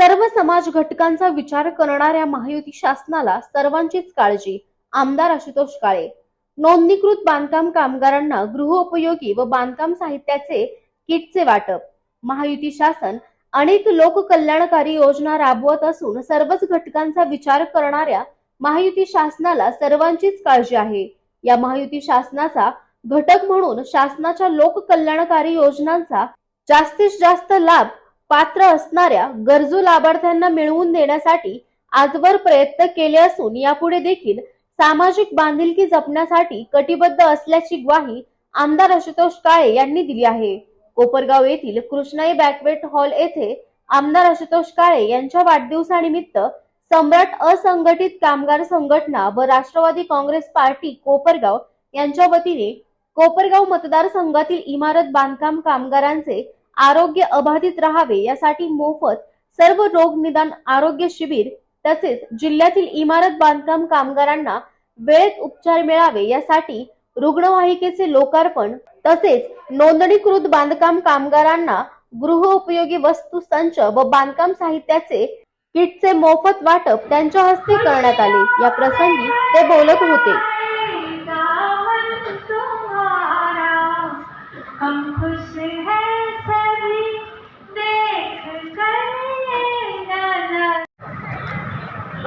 सर्व समाज घटकांचा विचार करणाऱ्या महायुती शासनाला सर्वांचीच काळजी आमदार आशुतोष काळे. नोंदणीकृत बांधकाम कामगारांना गृहोपयोगी व बांधकाम साहित्याचे किटचे वाटप. महायुती शासन अनेक लोककल्याणकारी योजना राबवत असून सर्वच घटकांचा विचार करणाऱ्या महायुती शासनाला सर्वांचीच काळजी आहे. या महायुती शासनाचा घटक म्हणून शासनाच्या लोककल्याणकारी योजनांचा जास्तीत जास्त लाभ पात्र असणाऱ्या गरजू लाभार्थ्यांना मिळवून देण्यासाठी आजवर प्रयत्न केले असून यापुढे देखील सामाजिक बांधिलकी जपण्यासाठी कटिबद्ध असल्याची ग्वाही आमदार आशुतोष काळे यांनी दिली आहे. कोपरगाव येथील कृष्णाई बॅकवेट हॉल येथे आमदार आशुतोष काळे यांच्या वाढदिवसानिमित्त सम्राट असंघटित कामगार संघटना व राष्ट्रवादी काँग्रेस पार्टी कोपरगाव यांच्या वतीने कोपरगाव मतदारसंघातील इमारत बांधकाम कामगारांचे आरोग्य अबाधित राहावे यासाठी मोफत सर्व रोग निदान आरोग्य शिबिर तसेच जिल्ह्यातील इमारत बांधकाम कामगारांना वेळेत उपचार मिळावे यासाठी रुग्णवाहिकेचे लोकार्पण तसेच नोंदणीकृत बांधकाम कामगारांना गृहोपयोगी वस्तू संच व बांधकाम साहित्याचे किटचे मोफत वाटप त्यांच्या हस्ते करण्यात आले. या प्रसंगी ते बोलत होते.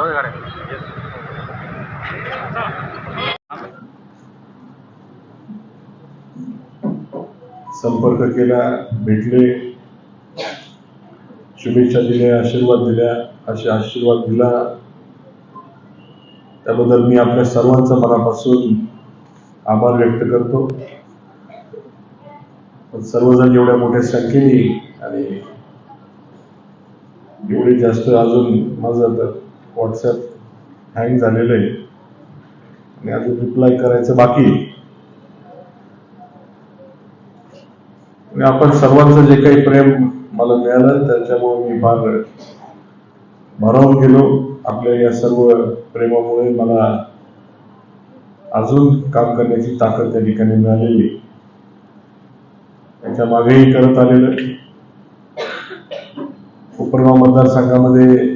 गाड्या संपर्क केला भेटले. शुभेच्छा दिल्या आशीर्वाद दिल्या. असे आशीर्वाद दिला. त्याबद्दल मी आपल्या सर्वांचा मनापासून आभार व्यक्त करतो. पण सर्वजण एवढ्या मोठ्या संख्येने आणि एवढे जास्त अजून माझं व्हॉट्सॲप हँग झालेलं आहे. आणि अजून रिप्लाय करायचं बाकी आहे. आणि आपण सर्वांचं जे काही प्रेम मला मिळालं त्याच्यामुळे मी फार भरावून गेलो आपल्या या सर्व प्रेमामुळे. मला अजून काम करण्याची ताकद त्या ठिकाणी मिळालेली. त्याच्या मागेही करत आलेलं. कोपरगाव मतदारसंघामध्ये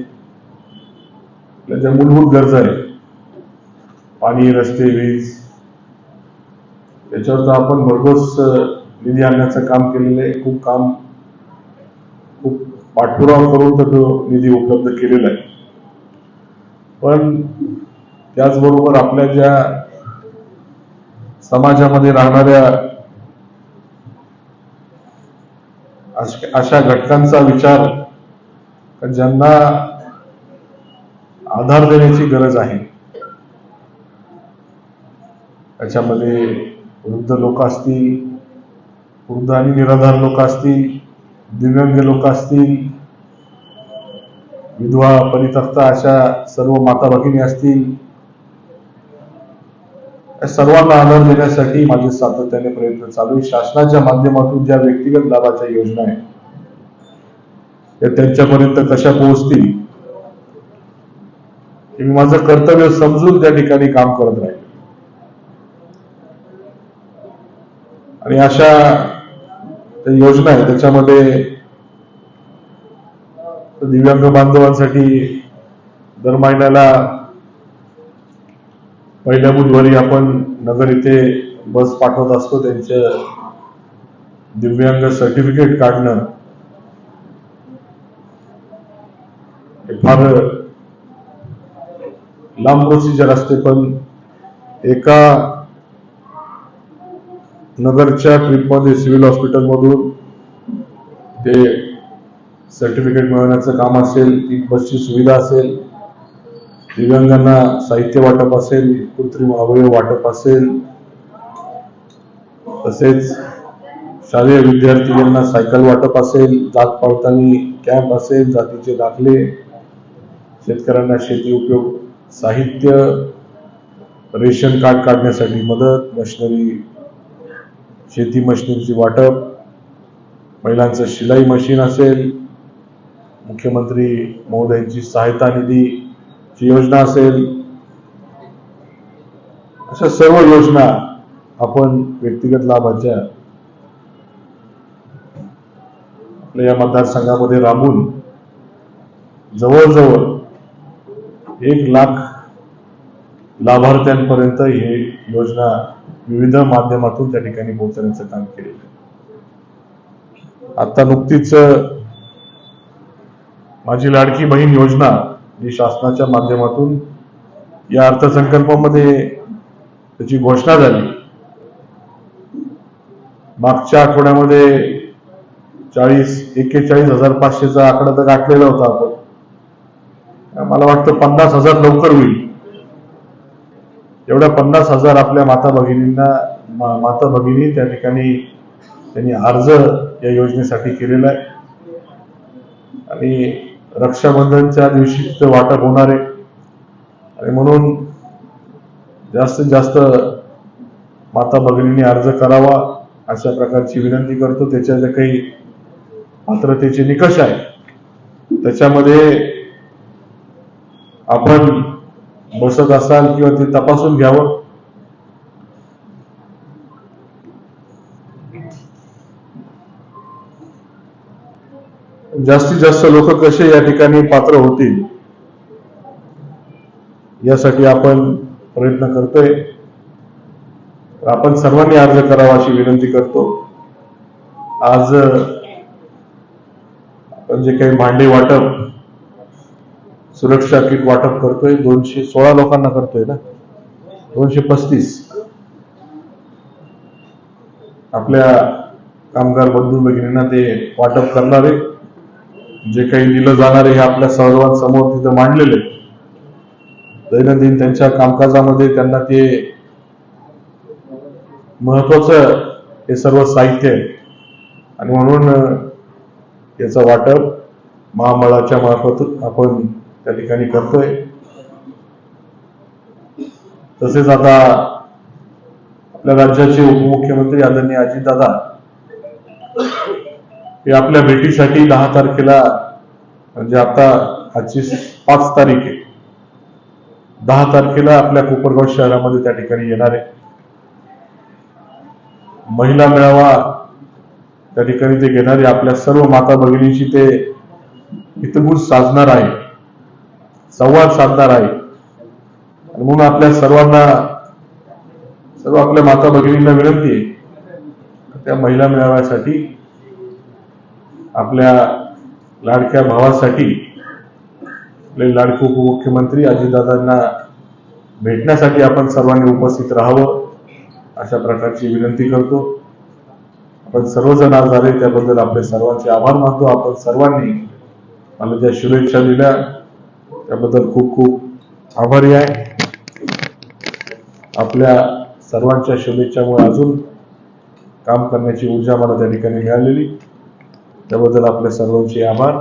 आपल्या ज्या मूलभूत गरजा आहेत. पाणी रस्ते वीज. त्याच्यावर तर आपण भरघोस निधी आणण्याचं काम केलेलं आहे. खूप काम खूप पाठपुरावा करून तर तो निधी उपलब्ध केलेला आहे. पण त्याचबरोबर आपल्या ज्या समाजामध्ये राहणाऱ्या अशा घटकांचा विचार ज्यांना आधार देण्याची गरज आहे. त्याच्यामध्ये वृद्ध लोक असतील वृद्ध आणि निराधार लोक असतील दिव्यांग लोक असतील विधवा परितक्ता अशा सर्व माता भगिनी असतील या सर्वांना आधार देण्यासाठी माझे सातत्याने प्रयत्न चालू आहे. शासनाच्या माध्यमातून ज्या व्यक्तिगत लाभाच्या योजना आहेत त्या त्यांच्यापर्यंत कशा पोहोचतील मी माझं कर्तव्य समजून त्या ठिकाणी काम करत राहील आणि अशा योजना आहे त्याच्यामध्ये दिव्यांग बांधवांसाठी दर महिन्याला पहिल्या बुधवारी आपण नगर इथे बस पाठवत असतो त्यांचं दिव्यांग सर्टिफिकेट काढणं. फार लांब प्रोसिजर असते पण एका नगरच्या ट्रिपमध्ये सिव्हिल हॉस्पिटलमधून ते सर्टिफिकेट मिळवण्याचं काम असेल ती बसची सुविधा असेल दिव्यांगांना साहित्य वाटप असेल कृत्रिम अवयव वाटप असेल तसेच शालेय विद्यार्थी यांना सायकल वाटप असेल जात पावतानी कॅम्प असेल जातीचे दाखले शेतकऱ्यांना शेती उपयोग साहित्य रेशन कार्ड काढण्यासाठी मदत मशिनरी शेती मशिनरीची वाटप महिलांचं शिलाई मशीन असेल मुख्यमंत्री महोदयांची सहायता निधीची योजना असेल अशा सर्व योजना आपण व्यक्तिगत लाभाच्या आपल्या या मतदारसंघामध्ये राबून जवळजवळ एक लाख लाभार्थ्यांपर्यंत हे योजना विविध माध्यमातून त्या ठिकाणी पोहोचवण्याचं काम केलेलं आहे. आता नुकतीच माझी लाडकी बहीण योजना जी शासनाच्या माध्यमातून या अर्थसंकल्पामध्ये त्याची घोषणा झाली. मागच्या आठवड्यामध्ये चाळीस एक्केचाळीस हजार पाचशेचा आकडा तर गाठलेला होता आपण. मला वाटतं पन्नास हजार लवकर होईल. एवढ्या पन्नास हजार आपल्या माता भगिनींना माता भगिनी त्या ठिकाणी त्यांनी अर्ज या योजनेसाठी केलेला आहे. आणि रक्षाबंधनच्या दिवशी तिथं वाटप होणार आहे. आणि म्हणून जास्तीत जास्त माता भगिनींनी अर्ज करावा अशा प्रकारची विनंती करतो. त्याच्या जे काही पात्रतेचे निकष आहे त्याच्यामध्ये आपण बसत असाल किंवा ते तपासून घ्यावं. जास्तीत जास्त लोक कसे या ठिकाणी पात्र होतील यासाठी आपण प्रयत्न करतोय. आपण सर्वांनी अर्ज करावा अशी विनंती करतो. आज आपण जे काही भांडे वाटप सुरक्षा किट वाटप करतोय दोनशे सोळा लोकांना करतोय ना? दोनशे पस्तीस. आपल्या कामगार बंधू भगिनींना ते वाटप करणारे जे काही दिलं जाणार आहे हे आपल्या सर्वांसमोर तिथं मांडलेले दैनंदिन त्यांच्या कामकाजामध्ये त्यांना ते महत्वाचं हे सर्व साहित्य आहे. आणि म्हणून याचं वाटप महामंडळाच्या मार्फत आपण त्या ठिकाणी करतोय. तसेच आता आपल्या राज्याचे उपमुख्यमंत्री आदरणीय अजितदादा हे आपल्या भेटीसाठी दहा तारखेला म्हणजे आता आजची पाच तारीख आहे. दहा तारखेला आपल्या कोपरगाव शहरामध्ये त्या ठिकाणी येणार आहे. महिला मेळावा त्या ठिकाणी ते घेणारे आपल्या सर्व माता भगिनींशी ते हितगुज साधणार आहे संवाद साधणार आहे. आणि म्हणून आपल्या सर्वांना सर्व आपल्या माता भगिनींना विनंती आहे त्या महिला मेळाव्यासाठी आपल्या लाडक्या भावासाठी आपले लाडके उपमुख्यमंत्री अजितदादांना भेटण्यासाठी आपण सर्वांनी उपस्थित राहावं अशा प्रकारची विनंती करतो. आपण सर्वजण आज आले त्याबद्दल आपले सर्वांचे आभार मानतो. आपण सर्वांनी मला ज्या शुभेच्छा दिल्या त्याबद्दल खूप खूप आभारी आहे. आपल्या सर्वांच्या शुभेच्छामुळे अजून काम करण्याची ऊर्जा मला त्या ठिकाणी मिळालेली. त्याबद्दल आपल्या सर्वांचे आभार.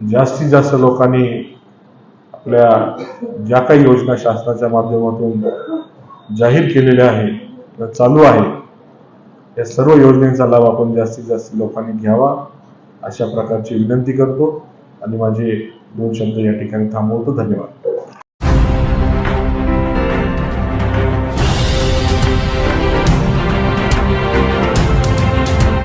जास्तीत जास्त लोकांनी आपल्या ज्या काही योजना शासनाच्या माध्यमातून जाहीर केलेल्या आहे किंवा चालू आहे या सर्व योजनेचा लाभ आपण जास्तीत जास्त लोकांनी घ्यावा अशा प्रकारची विनंती करतो. आणि माझे दोन शब्द या ठिकाणी थांबवतो. धन्यवाद.